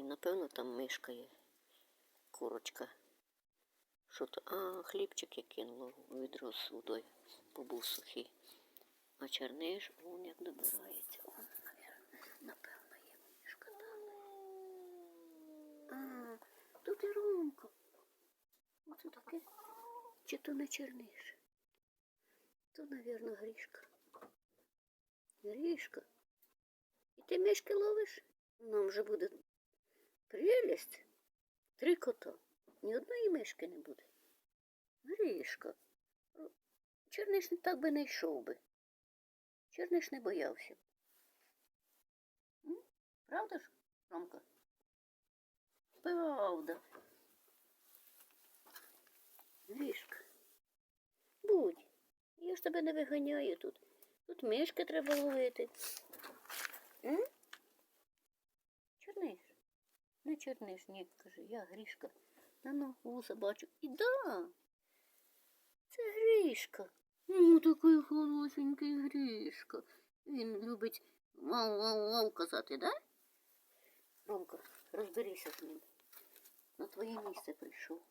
Ой, напевно, там мишка є. Курочка. Що то? А, хлібчик я кинула у відро з водою, бо був сухий. А черниш, вон як добирається. Вон, напевно, є мишка там. А, тут і Ромка. Оце таке. Чи то не черниш? То, навірно, грішка. Грішка. І ти мишки ловиш? Нам вже буде прелість. Три кота. Ні одної мишки не буде. Грішка. Черниш не так би не йшов би. Черниш не боявся. М? Правда ж, Ромка? Правда. Грішка. Будь. Я ж тебе не виганяю тут. Тут мишки треба ловити. М? Не черниш, ні, каже, я грішка. На ногу собачу. І да. Це грішка. Ну, такий хорошенький грішка. Він любить вау-вау-вау казати, да? Ромка, розберися з ним. На твоє місце прийшов.